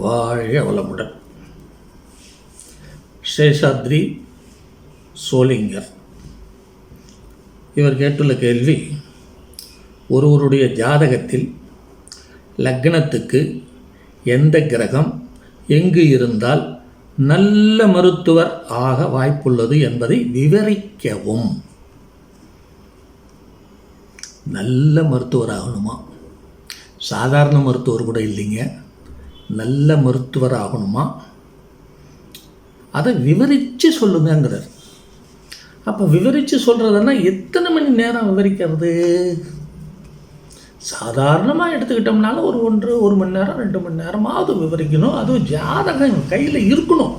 வாழ வளமுடன். சேஷாத்ரி சோலிங்கர் இவர் கேட்டுள்ள கேள்வி ஒருவருடைய ஜாதகத்தில் லக்னத்துக்கு எந்த கிரகம் எங்கு இருந்தால் நல்ல மருத்துவர் ஆக வாய்ப்புள்ளது என்பதை விவரிக்கவும். நல்ல மருத்துவர் ஆகணுமா? சாதாரண மருத்துவர் கூட இல்லைங்க. நல்ல மருத்துவர் ஆகணுமா? அதை விவரித்து சொல்லுங்கங்கிறார். அப்போ விவரித்து சொல்கிறதுனா எத்தனை மணி நேரம் விவரிக்கிறது? சாதாரணமாக எடுத்துக்கிட்டோம்னால ஒரு ஒன்று ஒரு மணி நேரம் ரெண்டு மணி நேரமாவது விவரிக்கணும். அதுவும் ஜாதகம் கையில் இருக்கணும்.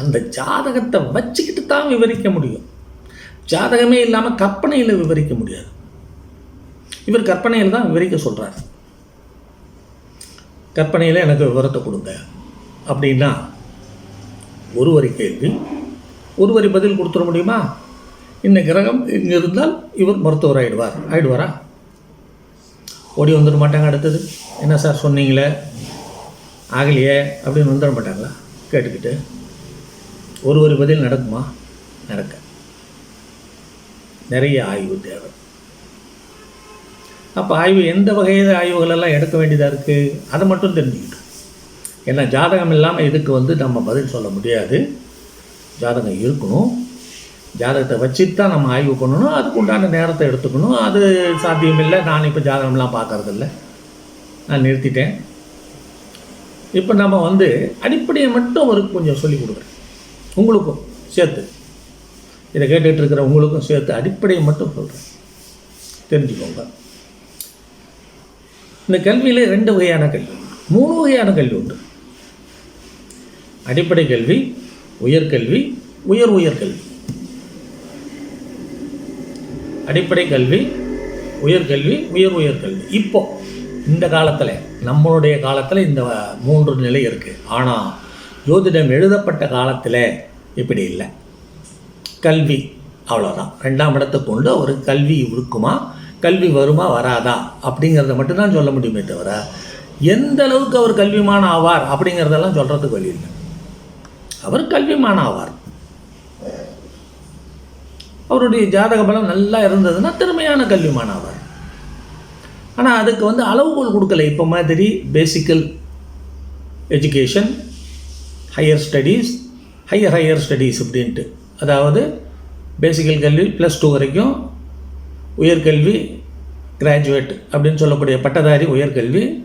அந்த ஜாதகத்தை வச்சுக்கிட்டு தான் விவரிக்க முடியும். ஜாதகமே இல்லாமல் கற்பனையில் விவரிக்க முடியாது. இவர் கற்பனையில் தான் விவரிக்க சொல்கிறார் கற்பனையில் எனக்கு விவரத்தை கொடுங்க. அப்படின்னா ஒரு வரி கேள்வி ஒரு வரி பதில் கொடுத்துட முடியுமா? இந்த கிரகம் இங்கே இருந்தால் இவர் மருத்துவர் ஆகிடுவார் ஆகிடுவாரா ஓடி வந்துட மாட்டாங்க அடுத்தது. என்ன சார் சொன்னீங்களே? ஆகலையே அப்படின்னு வந்துட மாட்டாங்களா? கேட்டுக்கிட்டு ஒரு ஒரு பதில் நடக்குமா? நடக்க. நிறைய ஆய்வு தேவை. அப்போ ஆய்வு எந்த வகையில் ஆய்வுகளெல்லாம் எடுக்க வேண்டியதாக இருக்குது அதை மட்டும் தெரிஞ்சுக்கிட்டோம் ஏன்னா ஜாதகம் இல்லாமல் இதுக்கு வந்து நம்ம பதில் சொல்ல முடியாது? ஜாதகம் இருக்கணும். ஜாதகத்தை வச்சுட்டு தான் நம்ம ஆய்வு பண்ணணும். அதுக்கு உண்டான நேரத்தை எடுத்துக்கணும். அது சாத்தியமில்லை நான் இப்போ ஜாதகம்லாம் பார்க்கறதில்ல. நான் நிறுத்திட்டேன். இப்போ நம்ம வந்து அடிப்படையை மட்டும் அவருக்கு கொஞ்சம் சொல்லிக் கொடுக்குறேன். உங்களுக்கும் சேர்த்து. இதை கேட்டுட்டு இருக்கிற உங்களுக்கும் சேர்த்து அடிப்படையை மட்டும் சொல்கிறேன் தெரிஞ்சுக்கோங்க. இந்த கல்வியில் ரெண்டு வகையான கல்வி. மூணு வகையான கல்வி உண்டு. அடிப்படை கல்வி உயர்கல்வி உயர் உயர்கல்வி அடிப்படை கல்வி உயர்கல்வி உயர் உயர்கல்வி இப்போ இந்த காலத்தில் நம்மளுடைய காலத்தில் இந்த மூன்று நிலை இருக்குது ஆனால் ஜோதிடம் எழுதப்பட்ட காலத்தில் இப்படி இல்லை. கல்வி அவ்வளோதான் ரெண்டாம் இடத்தை கொண்டு ஒரு கல்வி இருக்குமா? கல்வி வருமா வராதா? அப்படிங்கிறத மட்டும்தான் சொல்ல முடியுமே தவிர எந்த அளவுக்கு அவர் கல்விமான் ஆவார் அப்படிங்கிறதெல்லாம் சொல்கிறதுக்கு வழி இல்லை. அவர் கல்விமான் ஆவார். அவருடைய ஜாதக பலம் நல்லா இருந்ததுன்னா திறமையான கல்விமான் ஆவார். ஆனால் அதுக்கு வந்து அளவுகோல் கொடுக்கல. இப்போ மாதிரி basic education higher studies higher higher studies அப்படின்ட்டு. அதாவது பேசிக்கல் கல்வி ப்ளஸ் டூ வரைக்கும் உயர்கல்வி கிராஜுவேட் அப்படின்னு சொல்லக்கூடிய பட்டதாரி உயர்கல்வி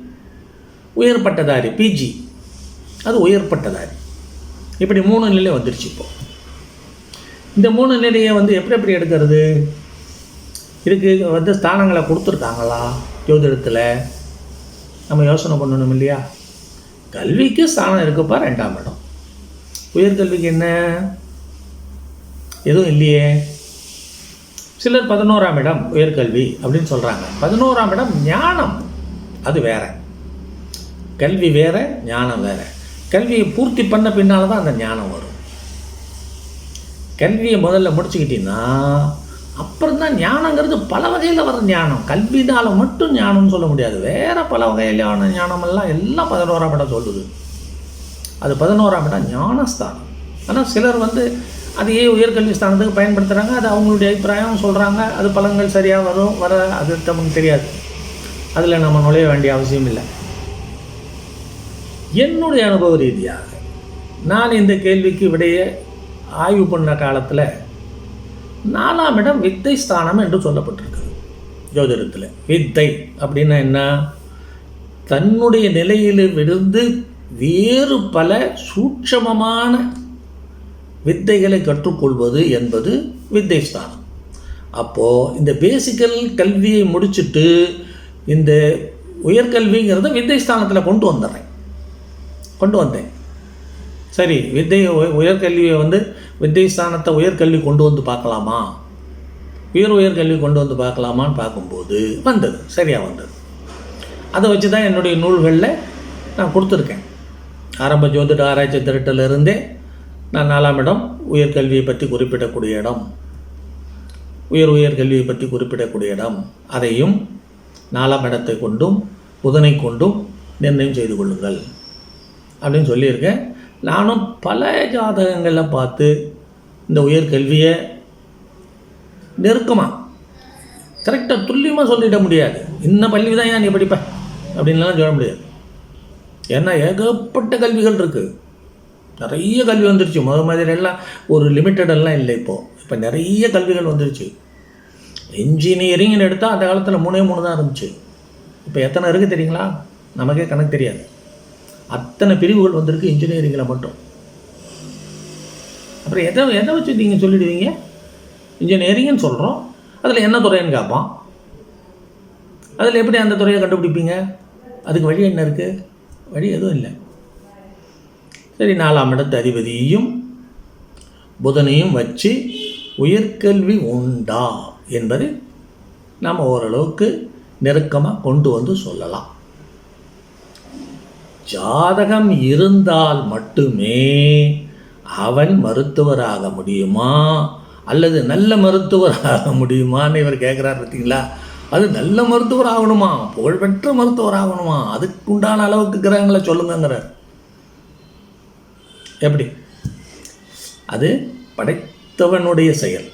உயர் பட்டதாரி பிஜி அது உயர் பட்டதாரி இப்படி மூணு நிலை வந்துருச்சு இப்போ. இந்த மூணு நிலையை வந்து எப்படி எப்படி எடுக்கிறது? இதுக்கு வந்து ஸ்தானங்களை கொடுத்துருக்காங்களா? ஜோதிடத்தில். நம்ம யோசனை பண்ணணும் இல்லையா? கல்விக்கு ஸ்தானம் இருக்குப்பா ரெண்டாம் இடம். உயர்கல்விக்கு என்ன? எதுவும் இல்லையே. சிலர் பதினோராம் இடம் உயர்கல்வி அப்படின்னு சொல்கிறாங்க பதினோராம் இடம் ஞானம். அது வேற. கல்வி வேற ஞானம் வேற. கல்வியை பூர்த்தி பண்ண பின்னால் தான் அந்த ஞானம் வரும். கல்வியை முதல்ல முடிச்சுக்கிட்டீங்கன்னா அப்புறம் தான் ஞானங்கிறது பல வகையில் வர ஞானம். கல்வினால் மட்டும் ஞானம்னு சொல்ல முடியாது. வேறு பல வகையிலான ஞானமெல்லாம் எல்லாம் பதினோராம் இடம் சொல்லுது. அது பதினோராம் இடம் ஞானஸ்தானம். ஆனால் சிலர் வந்து அதையே உயர்கல்வி ஸ்தானத்துக்கு பயன்படுத்துகிறாங்க அது அவங்களுடைய அபிப்பிராயம். சொல்கிறாங்க அது பலன்கள் சரியாக வரும் வர அது நமக்கு தெரியாது. அதில் நம்ம நுழைய வேண்டிய அவசியம் இல்லை. என்னுடைய அனுபவ ரீதியாக நான் இந்த கேள்விக்கு விடைய ஆய்வு பண்ண காலத்தில் நாலாம் இடம் வித்தை ஸ்தானம் என்று சொல்லப்பட்டிருக்குது. ஜோதிடத்தில். வித்தை அப்படின்னா என்ன? தன்னுடைய நிலையில் விழுந்து வேறு பல சூட்சமமான வித்தைகளை கற்றுக்கொள்வது என்பது வித்தை ஸ்தானம். அப்போது இந்த பேசிக்கல் கல்வியை முடிச்சுட்டு இந்த உயர்கல்விங்கிறத வித்தை ஸ்தானத்தில் கொண்டு வந்துடுறேன். கொண்டு வந்தேன். சரி வித்தை உயர்கல்வியை வந்து வித்தை ஸ்தானத்தை உயர்கல்வி கொண்டு வந்து பார்க்கலாமா? உயர் உயர்கல்வி கொண்டு வந்து பார்க்கலாமான்னு பார்க்கும்போது வந்தது சரியாக வந்தது. அதை வச்சு தான் என்னுடைய நூல்களில் நான் கொடுத்துருக்கேன். ஆரம்ப ஜோதிட ஆராய்ச்சி திரட்டிலிருந்தே நான் நாலாம் இடம் உயர்கல்வியை பற்றி குறிப்பிடக்கூடிய இடம். உயர் உயர்கல்வியை பற்றி குறிப்பிடக்கூடிய இடம். அதையும் நாலாம் இடத்தை கொண்டும் புதனை கொண்டும் நிர்ணயம் செய்து கொள்ளுங்கள். அப்படின்னு சொல்லியிருக்கேன். நானும் பல ஜாதகங்களில் பார்த்து இந்த உயர்கல்வியை நெருக்கமாக கரெக்டாக துல்லியமாக சொல்லிட முடியாது. இந்த பள்ளி தான் ஏன் நீ படிப்பேன் அப்படின்லாம் சொல்ல முடியாது. ஏன்னா ஏகப்பட்ட கல்விகள் இருக்குது நிறைய கல்வி வந்துருச்சு. முத மாதிரி எல்லாம் ஒரு லிமிட்டடெல்லாம் இல்லை இப்போது இப்போ நிறைய கல்விகள் வந்துருச்சு. இன்ஜினியரிங்னு எடுத்தால் அந்த காலத்தில் மூணே மூணு தான் இருந்துச்சு. இப்போ எத்தனை இருக்குது தெரியுங்களா? நமக்கே கணக்கு தெரியாது. அத்தனை பிரிவுகள் வந்திருக்கு இன்ஜினியரிங்கில் மட்டும். அப்புறம் எதை எதை வச்சு நீங்கள் சொல்லிடுவீங்க? இன்ஜினியரிங்னு சொல்கிறோம் அதில் என்ன துறைன்னு கேட்பான் அதில் எப்படி அந்த துறையை கண்டுபிடிப்பீங்க? அதுக்கு வழி என்ன இருக்குது வழி எதுவும் இல்லை. சரி நாலாம் இடத்து அதிபதியையும் புதனையும் வச்சு உயர்கல்வி உண்டா என்பது நாம் ஓரளவுக்கு நெருக்கமாக கொண்டு வந்து சொல்லலாம். ஜாதகம் இருந்தால் மட்டுமே அவன் மருத்துவராக முடியுமா? அல்லது நல்ல மருத்துவராக முடியுமான்னு இவர் கேட்குறாரு பார்த்தீங்களா அது நல்ல மருத்துவர் ஆகணுமா? புகழ்பெற்ற மருத்துவர் ஆகணுமா? அதுக்கு உண்டான அளவுக்கு கிரகங்களை சொல்லுங்கிறார் எப்படி? அது படைத்தவனுடைய செயல்.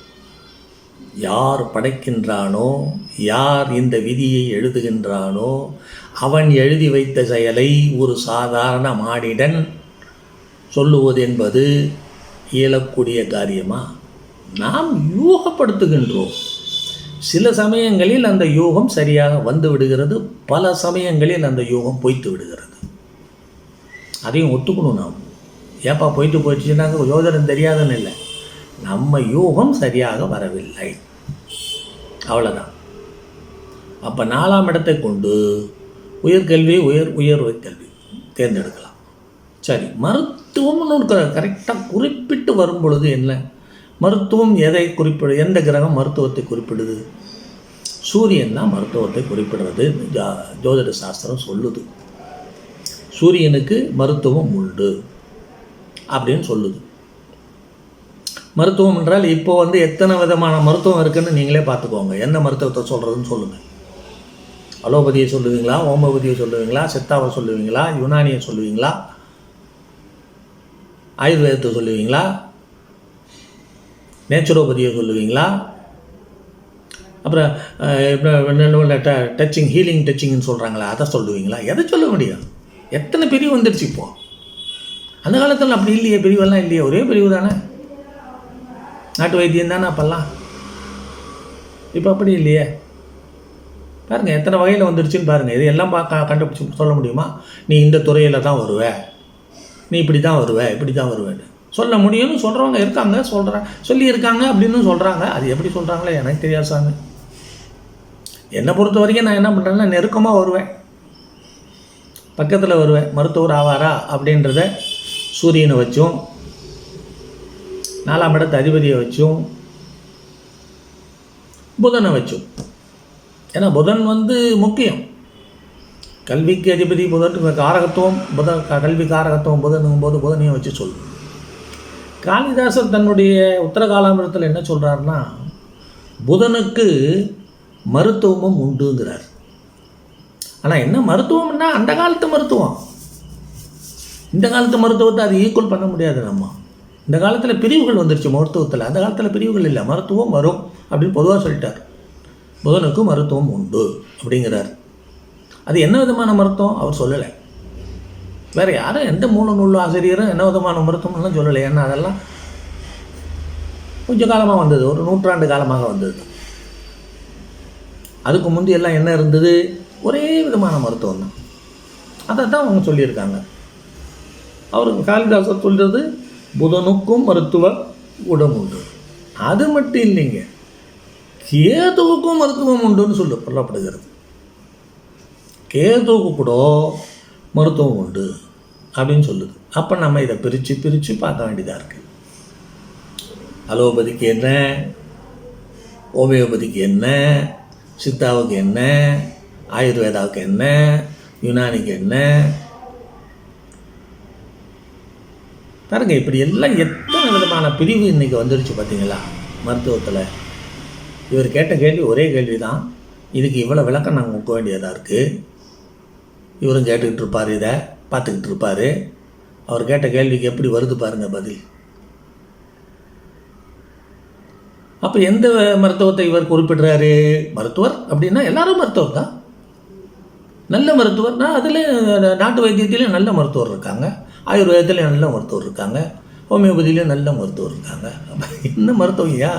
யார் படைக்கின்றானோ யார் இந்த விதியை எழுதுகின்றானோ அவன் எழுதி வைத்த செயலை ஒரு சாதாரண மானிடன் சொல்லுவது என்பது இயலக்கூடிய காரியமா? நாம் யூகப்படுத்துகின்றோம். சில சமயங்களில் அந்த யூகம் சரியாக வந்து விடுகிறது பல சமயங்களில் அந்த யூகம் பொய்த்து விடுகிறது. அதையும் ஒத்துக்கணும் நாம். ஏப்பா போயிட்டு போயிடுச்சுன்னாங்க யோஜனம் தெரியாதுன்னு இல்லை. நம்ம யூகம் சரியாக வரவில்லை. அவ்வளோதான் அப்போ நாலாம் இடத்தை கொண்டு உயர்கல்வி உயர் உயர்வு கல்வி தேர்ந்தெடுக்கலாம். சரி மருத்துவம்னு ஒரு கரெக்டாக குறிப்பிட்டு வரும் பொழுது என்ன? மருத்துவம் எதை குறிப்பிடு எந்த கிரகம் மருத்துவத்தை குறிப்பிடுது? சூரியன் தான் மருத்துவத்தை குறிப்பிடுறது ஜோதிட சாஸ்திரம் சொல்லுது. சூரியனுக்கு மருத்துவம் உண்டு. அப்படின்னு சொல்லுது. மருத்துவம் என்றால் இப்போ வந்து எத்தனை விதமான மருத்துவம் இருக்குதுன்னு நீங்களே பார்த்துக்கோங்க. என்ன மருத்துவத்தை சொல்கிறதுன்னு சொல்லுங்கள் அலோபதியை சொல்லுவீங்களா? ஹோமோபதியை சொல்லுவீங்களா? சித்தாவை சொல்லுவீங்களா? யுனானியை சொல்லுவீங்களா? ஆயுர்வேதத்தை சொல்லுவீங்களா? நேச்சுரோபதியை சொல்லுவீங்களா? அப்புறம் டச்சிங் ஹீலிங் டச்சிங்னு சொல்கிறாங்களா அதை சொல்லுவீங்களா? எதை சொல்ல முடியும்? எத்தனை பிரிவு வந்துடுச்சு இப்போது அந்த காலத்தில் அப்படி இல்லையே பிரிவெல்லாம் இல்லையே ஒரே பிரிவு தானே? நாட்டு வைத்தியம் தானே அப்போல்லாம்? இப்போ அப்படி இல்லையே. பாருங்கள் எத்தனை வகையில் வந்துடுச்சுன்னு பாருங்கள் இது எல்லாம் பார்க்க கண்டுபிடிச்சி சொல்ல முடியுமா? நீ இந்த துறையில் தான் வருவ. நீ இப்படி தான் வருவ இப்படி தான் வருவேன்னு. சொல்ல முடியும்னு சொல்கிறவங்க இருக்காங்க சொல்கிறேன் சொல்லியிருக்காங்க அப்படின்னு சொல்கிறாங்க அது எப்படி சொல்கிறாங்களே எனக்கு தெரியாது சாமி. என்னை பொறுத்த வரைக்கும் நான் என்ன பண்ணுறேன்னா நெருக்கமாக வருவேன். பக்கத்தில் வருவேன். மருத்துவர் ஆவாரா அப்படின்றத சூரியனை வச்சும் நாலாம் இடத்து அதிபதியை வச்சும் புதனை வச்சும். ஏன்னா புதன் வந்து முக்கியம். கல்விக்கு அதிபதி புதன் காரகத்துவம் புத கல்வி காரகத்துவம் புதனுங்கும் போது புதனையும் வச்சு சொல்லும். காளிதாசர் தன்னுடைய உத்தரகாலாமிரத்தில் என்ன சொல்கிறாருன்னா புதனுக்கு மருத்துவமும் உண்டுங்கிறார். ஆனால் என்ன மருத்துவம்னா அந்த காலத்து மருத்துவம். இந்த காலத்து மருத்துவத்தை அது ஈக்குவல் பண்ண முடியாது நம்ம. இந்த காலத்தில் பிரிவுகள் வந்துருச்சு மருத்துவத்தில். அந்த காலத்தில் பிரிவுகள் இல்லை. மருத்துவம் வரும் அப்படின்னு பொதுவாக சொல்லிட்டார். புதனுக்கு மருத்துவம் உண்டு அப்படிங்கிறார். அது என்ன விதமான மருத்துவம்? அவர் சொல்லலை. வேறு யாரும் எந்த மூல நூல் ஆசிரியரும் என்ன விதமான மருத்துவம்லாம் சொல்லலை. ஏன்னா அதெல்லாம் கொஞ்சம் காலமாக வந்தது. ஒரு நூற்றாண்டு காலமாக வந்தது. அதுக்கு முந்தி எல்லாம் என்ன இருந்தது? ஒரே விதமான மருத்துவம் தான் அதை தான் அவங்க சொல்லியிருக்காங்க. அவருக்கு காளிதாசர் சொல்கிறது புதனுக்கும் மருத்துவ குணம் உண்டு அது மட்டும் இல்லைங்க. கேதுவுக்கும் மருத்துவம் உண்டுன்னு சொல்ல சொல்லப்படுகிறது. கேதுவுக்கு கூட மருத்துவம் உண்டு அப்படின்னு சொல்லுது. அப்போ நம்ம இதை பிரித்து பிரித்து பார்க்க வேண்டியதாக இருக்குது அலோபதிக்கு என்ன? ஹோமியோபதிக்கு என்ன? சித்தாவுக்கு என்ன? ஆயுர்வேதாவுக்கு என்ன? யுனானிக்கு என்ன? பாருங்கள் இப்படி எல்லாம் எத்தனை விதமான பிரிவு இன்றைக்கி வந்துருச்சு பார்த்தீங்களா மருத்துவத்தில். இவர் கேட்ட கேள்வி ஒரே கேள்வி தான் இதுக்கு இவ்வளோ விளக்கம் நாங்கள் கொடுக்க வேண்டியதாக இருக்குது இவரும் கேட்டுக்கிட்டு இருப்பார் இதை பார்த்துக்கிட்டு இருப்பார். அவர் கேட்ட கேள்விக்கு எப்படி வருது பாருங்கள் பதில். அப்போ எந்த மருத்துவத்தை இவர் குறிப்பிடுறாரு? மருத்துவர் அப்படின்னா எல்லாரும் மருத்துவர் தான் நல்ல மருத்துவர்னா அதில் நாட்டு வைத்தியத்திலையும் நல்ல மருத்துவர் இருக்காங்க. ஆயுர்வேதத்துலேயும் நல்ல மருத்துவர் இருக்காங்க. ஹோமியோபதியிலையும் நல்ல மருத்துவர் இருக்காங்க. அப்போ என்ன மருத்துவையா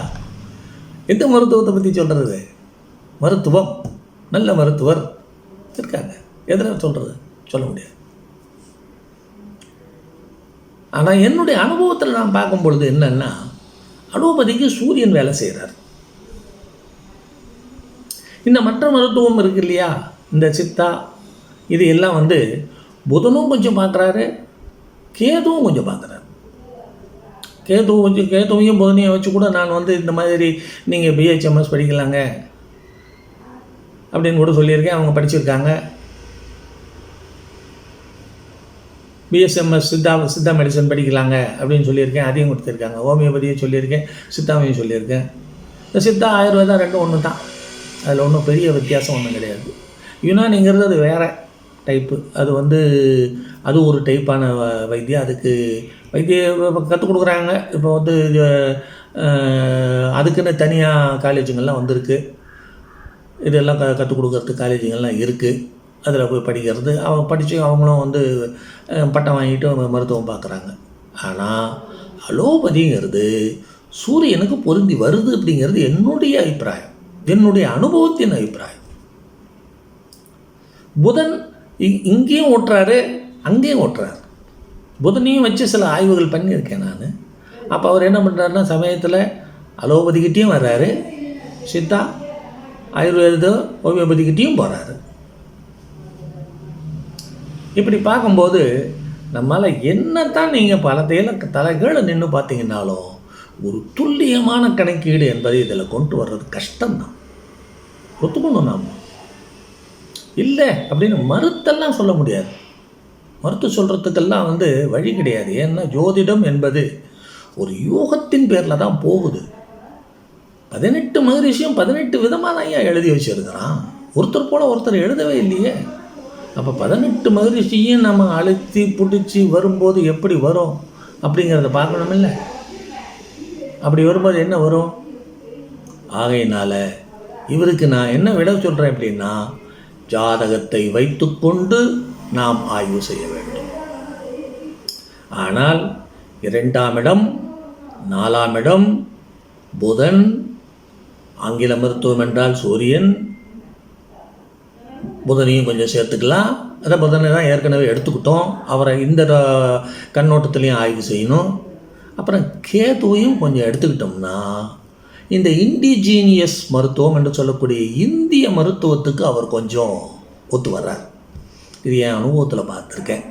எந்த மருத்துவத்தை பற்றி சொல்கிறது மருத்துவம். நல்ல மருத்துவர் இருக்காங்க. எதில் சொல்கிறது சொல்ல முடியாது. ஆனால் என்னுடைய அனுபவத்தில் நான் பார்க்கும் பொழுது என்னன்னா அலோபதிக்கு சூரியன் வேலை செய்கிறார் இந்த மற்ற மருத்துவம் இருக்கு இல்லையா? இந்த சித்தா இது எல்லாம் வந்து புதனும் கொஞ்சம் பார்க்குறாரு கேதுவும் கொஞ்சம் பார்க்குறாரு. கேது கொஞ்சம் கேதுவையும் புதனையும் வச்சு கூட நான் வந்து இந்த மாதிரி நீங்கள் பிஹெச்எம்எஸ் படிக்கலாங்க அப்படின்னு கூட சொல்லியிருக்கேன். அவங்க படிச்சிருக்காங்க. பிஎஸ்எம்எஸ் சித்தா சித்தா மெடிசன் படிக்கலாங்க அப்படின்னு சொல்லியிருக்கேன். அதையும் கொடுத்துருக்காங்க. ஹோமியோபதியும் சொல்லியிருக்கேன். சித்தாவையும் சொல்லியிருக்கேன். இந்த சித்தா ஆயுர்வேதம் ரெண்டும் ஒன்று தான் அதில் ஒன்றும் பெரிய வித்தியாசம் ஒன்றும் கிடையாது. யுனானிங்கிறது அது வேறு. டைப்பு அது வந்து அது ஒரு டைப்பான வ- வைத்தியம். அதுக்கு வைத்திய கற்றுக் கொடுக்குறாங்க. இப்போ வந்து அதுக்குன்னு தனியாக காலேஜுங்கள்லாம் வந்திருக்கு. இதெல்லாம் க கற்றுக் கொடுக்கறதுக்கு காலேஜுங்கள்லாம் இருக்குது அதில் போய் படிக்கிறது. அவங்க படித்து அவங்களும் வந்து பட்டம் வாங்கிட்டு அவங்க மருத்துவம் பார்க்குறாங்க ஆனால் அலோபதிங்கிறது சூரியனுக்கு பொருந்தி வருது அப்படிங்கிறது என்னுடைய அபிப்பிராயம். என்னுடைய அனுபவத்தின் அபிப்பிராயம். புதன் இங்கேயும் ஓட்டுறாரு அங்கேயும் ஓட்டுறாரு. புதனையும் வச்சு சில ஆய்வுகள் பண்ணியிருக்கேன் நான். அப்போ அவர் என்ன பண்ணுறாருன்னா சமயத்தில் அலோபதிக்கிட்டேயும் வர்றாரு. சித்தா ஆயுர்வேதோ ஹோமியோபதிக்கிட்டேயும் போகிறாரு இப்படி பார்க்கும்போது நம்மால் என்னத்தான் நீங்கள் பல தேல தலைகீழ நின்று பார்த்தீங்கன்னாலும் ஒரு துல்லியமான கணக்கீடு என்பதை இதில் கொண்டு வர்றது கஷ்டம்தான். ஒத்துக்கணும் நாம் இல்லை அப்படின்னு மறுத்தெல்லாம் சொல்ல முடியாது. மறுத்து சொல்கிறதுக்கெல்லாம் வந்து வழி கிடையாது. ஏன்னா ஜோதிடம் என்பது ஒரு யூகத்தின் பேரில் தான் போகுது. பதினெட்டு மகரிஷியும் பதினெட்டு விதமாக ஐயா எழுதி வச்சுருக்கிறான். ஒருத்தர் போல ஒருத்தர் எழுதவே இல்லையே. அப்போ பதினெட்டு மகரிஷியும் நம்ம அழுத்தி பிடிச்சி வரும்போது எப்படி வரும் அப்படிங்கிறத பார்க்கணுமில்ல? அப்படி வரும்போது என்ன வரும்? ஆகையினால் இவருக்கு நான் என்ன விட சொல்கிறேன் அப்படின்னா ஜாதகத்தை வைத்துக்கொண்டு நாம் ஆய்வு செய்ய வேண்டும். ஆனால் இரண்டாம் இடம் நாலாம் இடம் புதன் ஆங்கில மருத்துவம் என்றால் சூரியன் புதனையும் கொஞ்சம் சேர்த்துக்கலாம். அதை புதனை தான் ஏற்கனவே எடுத்துக்கிட்டோம். அவரை இந்த ர- கண்ணோட்டத்துலேயும் ஆய்வு செய்யணும். அப்புறம் கேதுவையும் கொஞ்சம் எடுத்துக்கிட்டோம்னா இந்த இண்டிஜீனியஸ் மருத்துவம் என்று சொல்லக்கூடிய இந்திய மருத்துவத்துக்கு அவர் கொஞ்சம் ஒத்து வர்றார். இது என் அனுபவத்தில் பார்த்துருக்கேன்.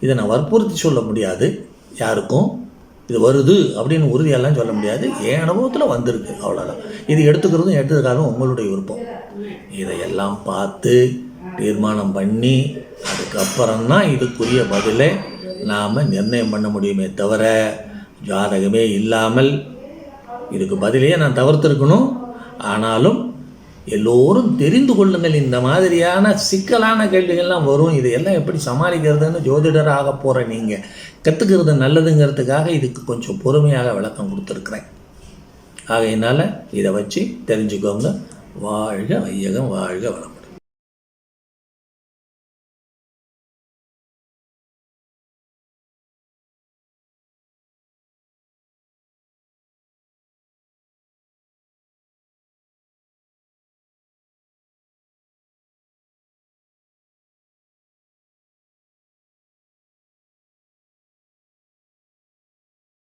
இதை நான் வற்புறுத்தி சொல்ல முடியாது. யாருக்கும் இது வருது அப்படின்னு உறுதியெல்லாம் சொல்ல முடியாது. என் அனுபவத்தில் வந்திருக்கு அவ்வளோதான் இது எடுத்துக்கிறதும் எடுத்துக்காதும் உங்களுடைய விருப்பம். இதையெல்லாம் பார்த்து தீர்மானம் பண்ணி அதுக்கப்புறம்தான் இதுக்குரிய பதிலை நாம் நிர்ணயம் பண்ண முடியுமே தவிர ஜாதகமே இல்லாமல் இதுக்கு பதிலையே நான் தவிர்த்திருக்கணும். ஆனாலும் எல்லோரும் தெரிந்து கொள்ளுங்கள். இந்த மாதிரியான சிக்கலான கேள்விகள்லாம் வரும். இதையெல்லாம் எப்படி சமாளிக்கிறதுன்னு ஜோதிடர் ஆக போகிற நீங்கள் கற்றுக்கிறது நல்லதுங்கிறதுக்காக இதுக்கு கொஞ்சம் பொறுமையாக விளக்கம் கொடுத்துருக்குறேன். ஆகையினால இதை வச்சு தெரிஞ்சுக்கோங்க. வாழ்க வையகம் வாழ்க வளம்